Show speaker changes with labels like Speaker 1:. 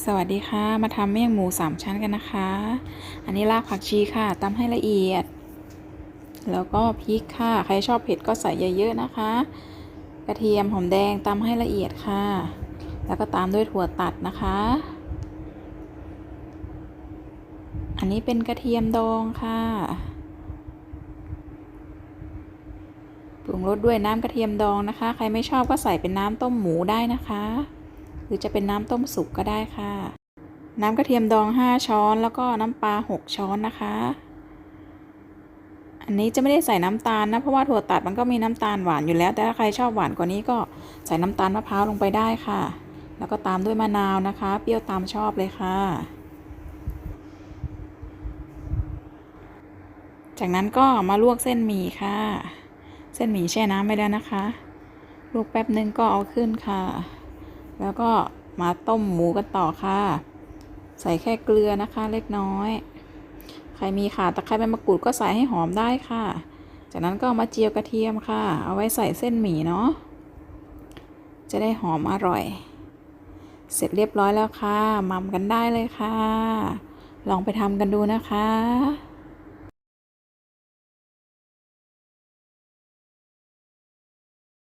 Speaker 1: สวัสดีค่ะ มาทำเมี่ยงหมูสามชั้นกันนะคะ อันนี้รากผักชีค่ะตำให้ละเอียด แล้วก็พริกค่ะ ใครชอบเผ็ดก็ใส่เยอะๆนะคะ กระเทียมหอมแดงตำให้ละเอียดค่ะ แล้วก็ตามด้วยถั่วตัดนะคะ อันนี้เป็นกระเทียมดองค่ะ ปรุงรสด้วยน้ำกระเทียมดองนะคะ ใครไม่ชอบก็ใส่เป็นน้ำต้มหมูได้นะคะ รือจะเป็นน้ำต้มสุกก็ได้ค่ะ น้ำกระเทียมดอง 5 ช้อน แล้วก็น้ำปลา 6 ช้อนนะคะ อันนี้จะไม่ได้ใส่น้ำตาลนะ เพราะว่าถั่วตัดมันก็มีน้ำตาลหวานอยู่แล้ว แต่ถ้าใครชอบหวานกว่านี้ก็ใส่น้ำตาลมะพร้าวลงไปได้ค่ะ แล้วก็ตามด้วยมะนาวนะคะ เปรี้ยวตามชอบเลยค่ะจากนั้นก็มาลวกเส้นหมี่ค่ะ เส้นหมี่แช่น้ำไปแล้วนะคะ ลวกแป๊บนึงก็เอาขึ้นค่ะ แล้วก็มาต้มหมูกันต่อค่ะ ใส่แค่เกลือนะคะเล็กน้อย ใครมีข่าตะไคร้ใบมะกรูดก็ใส่ให้หอมได้ค่ะ จากนั้นก็มาเจียวกระเทียมค่ะ เอาไว้ใส่เส้นหมี่เนาะ จะได้หอมอร่อย เสร็จเรียบร้อยแล้วค่ะมัมกันได้เลยค่ะ ลองไปทำกันดูนะคะ